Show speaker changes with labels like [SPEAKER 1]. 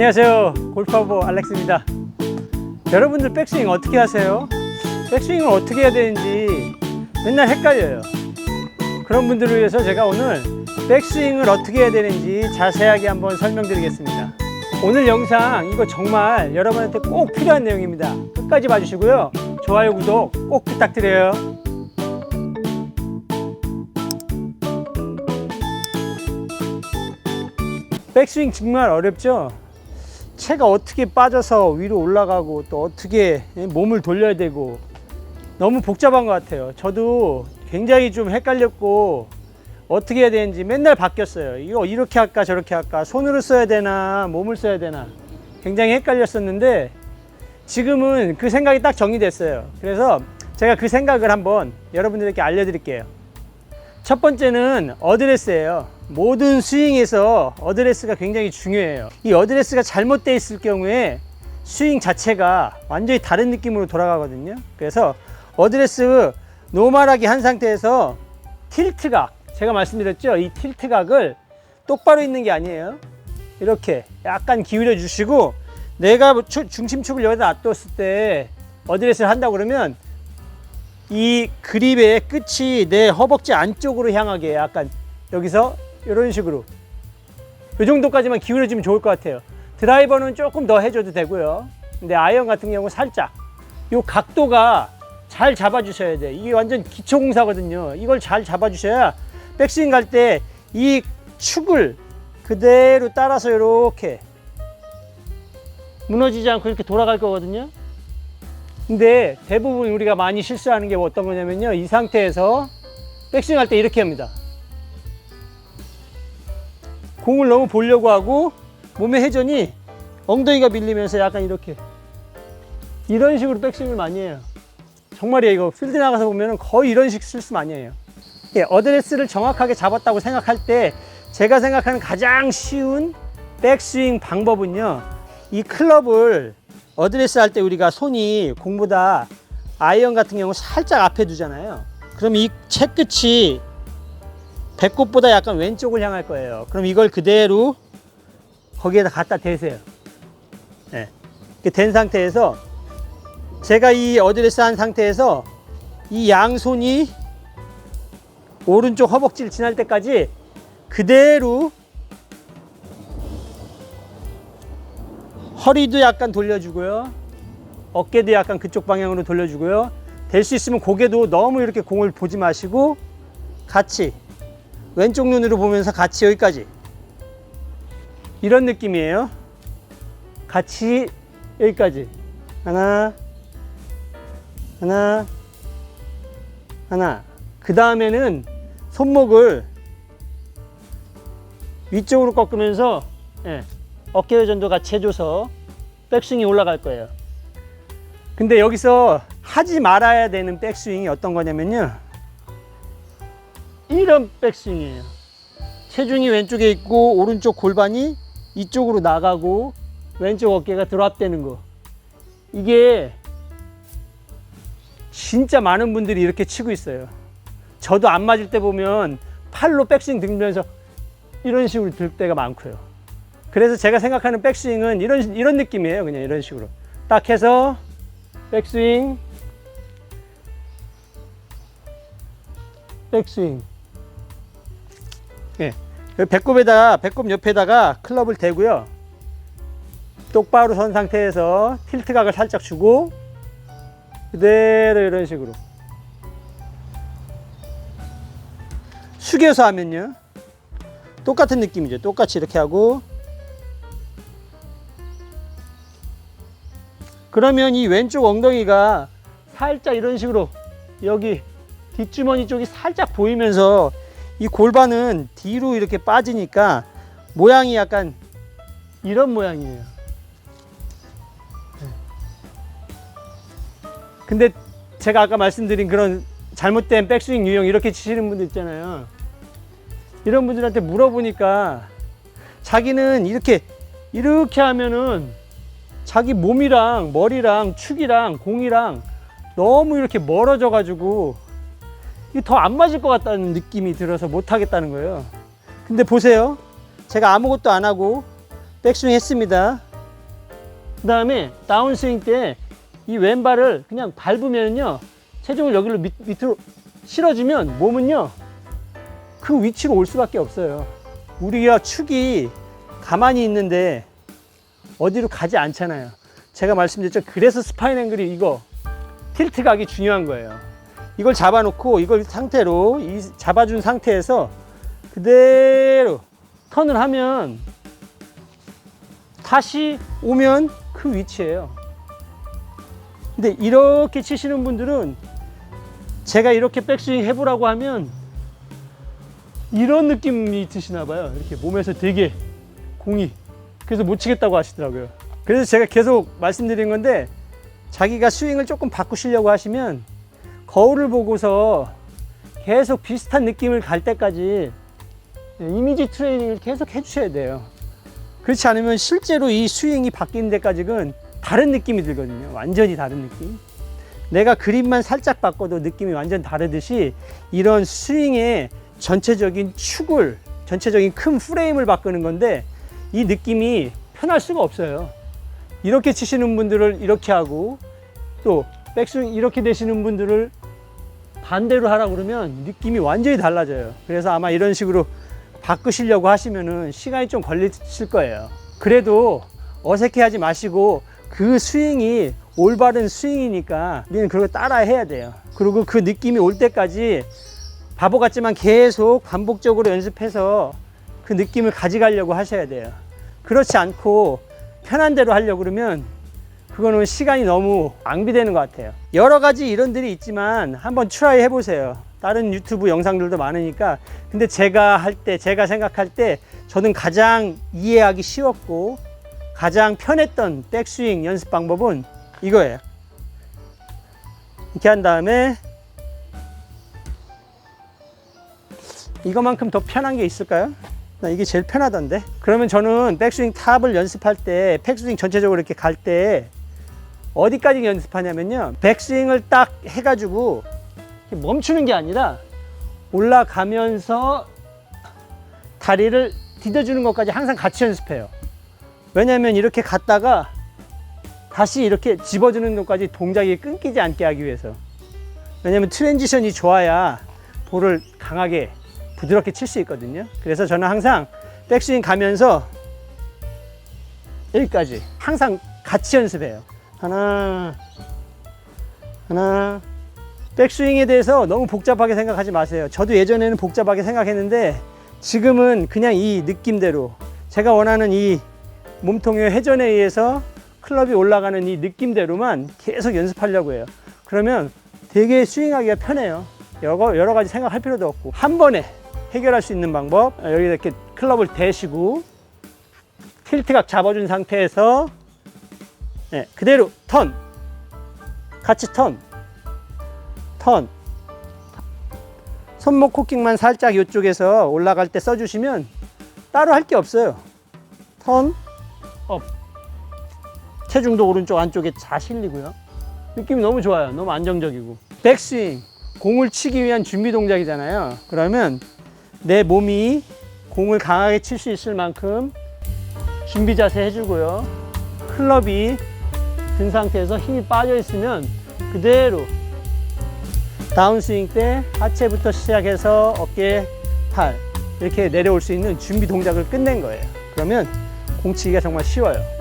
[SPEAKER 1] 안녕하세요. 골프하보 알렉스입니다. 여러분들 백스윙 어떻게 하세요? 백스윙을 어떻게 해야 되는지 맨날 헷갈려요. 그런 분들을 위해서 제가 오늘 백스윙을 어떻게 해야 되는지 자세하게 한번 설명드리겠습니다. 오늘 영상 이거 정말 여러분한테 꼭 필요한 내용입니다. 끝까지 봐주시고요. 좋아요, 구독 꼭 부탁드려요. 백스윙 정말 어렵죠? 채가 어떻게 빠져서 위로 올라가고 또 어떻게 몸을 돌려야 되고 너무 복잡한 것 같아요. 저도 굉장히 좀 헷갈렸고 어떻게 해야 되는지 맨날 바뀌었어요. 이거 이렇게 할까 저렇게 할까 손으로 써야 되나 몸을 써야 되나 굉장히 헷갈렸었는데 지금은 그 생각이 딱 정리됐어요. 그래서 제가 그 생각을 한번 여러분들에게 알려드릴게요. 첫 번째는 어드레스예요. 모든 스윙에서 어드레스가 굉장히 중요해요. 이 어드레스가 잘못되어 있을 경우에 스윙 자체가 완전히 다른 느낌으로 돌아가거든요. 그래서 어드레스 노멀하게 한 상태에서 틸트각, 제가 말씀드렸죠? 이 틸트각을 똑바로 있는 게 아니에요. 이렇게 약간 기울여 주시고 내가 추- 중심축을 여기다 놔뒀을 때 어드레스를 한다고 그러면 이 그립의 끝이 내 허벅지 안쪽으로 향하게 약간 여기서 이런 식으로. 이 정도까지만 기울여주면 좋을 것 같아요. 드라이버는 조금 더 해줘도 되고요. 근데 아이언 같은 경우 살짝 이 각도가 잘 잡아주셔야 돼 이게 완전 기초공사거든요. 이걸 잘 잡아주셔야 백스윙 갈 때 이 축을 그대로 따라서 이렇게 무너지지 않고 이렇게 돌아갈 거거든요 근데 대부분 우리가 많이 실수하는 게 어떤 거냐면요. 이 상태에서 백스윙 할 때 이렇게 합니다. 공을 너무 보려고 하고 몸의 회전이 엉덩이가 밀리면서 약간 이렇게 이런 식으로 백스윙을 많이 해요. 정말이에요. 이거 필드 나가서 보면 거의 이런 식 실수 많이 해요. 예, 어드레스를 정확하게 잡았다고 생각할 때 제가 생각하는 가장 쉬운 백스윙 방법은요. 이 클럽을 어드레스 할 때 우리가 손이 공보다 아이언 같은 경우 살짝 앞에 두잖아요. 그럼 이 채 끝이 배꼽보다 약간 왼쪽을 향할 거예요. 그럼 이걸 그대로 거기에다 갖다 대세요. 네. 된 상태에서 제가 이 어드레스 한 상태에서 이 양손이 오른쪽 허벅지를 지날 때까지 그대로 허리도 약간 돌려주고요. 어깨도 약간 그쪽 방향으로 돌려주고요. 될 수 있으면 고개도 너무 이렇게 공을 보지 마시고 같이 왼쪽 눈으로 보면서 같이 여기까지 이런 느낌이에요. 같이 여기까지 하나 하나 하나 그 다음에는 손목을 위쪽으로 꺾으면서 예, 어깨 회전도 같이 해줘서 백스윙이 올라갈 거예요. 근데 여기서 하지 말아야 되는 백스윙이 어떤 거냐면요. 이런 백스윙이에요. 체중이 왼쪽에 있고 오른쪽 골반이 이쪽으로 나가고 왼쪽 어깨가 드랍되는 거. 이게 진짜 많은 분들이 이렇게 치고 있어요. 저도 안 맞을 때 보면 팔로 백스윙 들면서 이런 식으로 들 때가 많고요. 그래서 제가 생각하는 백스윙은 이런 이런 느낌이에요. 그냥 이런 식으로 딱 해서 백스윙, 백스윙. 예, 여기 배꼽에다가 배꼽 옆에다가 클럽을 대고요. 똑바로 선 상태에서 틸트각을 살짝 주고 그대로 이런 식으로 숙여서 하면요. 똑같은 느낌이죠. 똑같이 이렇게 하고 그러면 이 왼쪽 엉덩이가 살짝 이런 식으로 여기 뒷주머니 쪽이 살짝 보이면서 이 골반은 뒤로 이렇게 빠지니까 모양이 약간 이런 모양이에요. 네. 근데 제가 아까 말씀드린 그런 잘못된 백스윙 유형 이렇게 치시는 분들 있잖아요. 이런 분들한테 물어보니까 자기는 이렇게 이렇게 하면은 자기 몸이랑 머리랑 축이랑 공이랑 너무 이렇게 멀어져 가지고 더안 맞을 것 같다는 느낌이 들어서 못 하겠다는 거예요. 근데 보세요. 제가 아무것도 안 하고 백스윙 했습니다. 그 다음에 다운스윙 때 이 왼발을 그냥 밟으면요. 체중을 여기로 밑, 밑으로 실어주면 몸은요. 그 위치로 올 수밖에 없어요. 우리가 축이 가만히 있는데 어디로 가지 않잖아요. 제가 말씀드렸죠. 그래서 스파인 앵글이 이거 틸트 각이 중요한 거예요. 이걸 잡아놓고 이걸 상태로 이 잡아준 상태에서 그대로 턴을 하면 다시 오면 그 위치예요. 근데 이렇게 치시는 분들은 제가 이렇게 백스윙 해보라고 하면 이런 느낌이 드시나 봐요. 이렇게 몸에서 되게 공이 그래서 못 치겠다고 하시더라고요. 그래서 제가 계속 말씀드린 건데 자기가 스윙을 조금 바꾸시려고 하시면 거울을 보고서 계속 비슷한 느낌을 갈 때까지 이미지 트레이닝을 계속 해주셔야 돼요. 그렇지 않으면 실제로 이 스윙이 바뀌는 데까지는 다른 느낌이 들거든요. 완전히 다른 느낌. 내가 그림만 살짝 바꿔도 느낌이 완전 다르듯이 이런 스윙의 전체적인 축을, 전체적인 큰 프레임을 바꾸는 건데 이 느낌이 편할 수가 없어요. 이렇게 치시는 분들을 이렇게 하고 또 백스윙 이렇게 되시는 분들을 반대로 하라 그러면 느낌이 완전히 달라져요. 그래서 아마 이런 식으로 바꾸시려고 하시면은 시간이 좀 걸리실 거예요. 그래도 어색해 하지 마시고 그 스윙이 올바른 스윙이니까 우리는 그걸 따라 해야 돼요. 그리고 그 느낌이 올 때까지 바보 같지만 계속 반복적으로 연습해서 그 느낌을 가져가려고 하셔야 돼요. 그렇지 않고 편한 대로 하려고 그러면 그거는 시간이 너무 낭비되는 것 같아요. 여러 가지 이론들이 있지만 한번 트라이 해보세요. 다른 유튜브 영상들도 많으니까. 근데 제가 할 때, 제가 생각할 때 저는 가장 이해하기 쉬웠고 가장 편했던 백스윙 연습 방법은 이거예요. 이렇게 한 다음에 이거만큼 더 편한 게 있을까요? 나 이게 제일 편하던데. 그러면 저는 백스윙 탑을 연습할 때, 백스윙 전체적으로 이렇게 갈 때 어디까지 연습하냐면요. 백스윙을 딱 해가지고 멈추는 게 아니라 올라가면서 다리를 디뎌주는 것까지 항상 같이 연습해요. 왜냐면 이렇게 갔다가 다시 이렇게 집어주는 것까지 동작이 끊기지 않게 하기 위해서. 왜냐면 트랜지션이 좋아야 볼을 강하게 부드럽게 칠 수 있거든요. 그래서 저는 항상 백스윙 가면서 여기까지 항상 같이 연습해요. 하나, 하나. 백스윙에 대해서 너무 복잡하게 생각하지 마세요. 저도 예전에는 복잡하게 생각했는데 지금은 그냥 이 느낌대로 제가 원하는 이 몸통의 회전에 의해서 클럽이 올라가는 이 느낌대로만 계속 연습하려고 해요. 그러면 되게 스윙하기가 편해요. 여러, 여러 가지 생각할 필요도 없고 한 번에 해결할 수 있는 방법 여기 이렇게 클럽을 대시고 틸트각 잡아준 상태에서 네, 그대로 턴 같이 턴 턴. 손목 코킹만 살짝 이쪽에서 올라갈 때 써주시면 따로 할 게 없어요. 턴, 업. 체중도 오른쪽 안쪽에 잘 실리고요. 느낌이 너무 좋아요. 너무 안정적이고. 백스윙. 공을 치기 위한 준비 동작이잖아요. 그러면 내 몸이 공을 강하게 칠 수 있을 만큼 준비 자세 해주고요. 클럽이 든 상태에서 힘이 빠져 있으면 그대로 다운스윙 때 하체부터 시작해서 어깨, 팔 이렇게 내려올 수 있는 준비 동작을 끝낸 거예요. 그러면 공치기가 정말 쉬워요.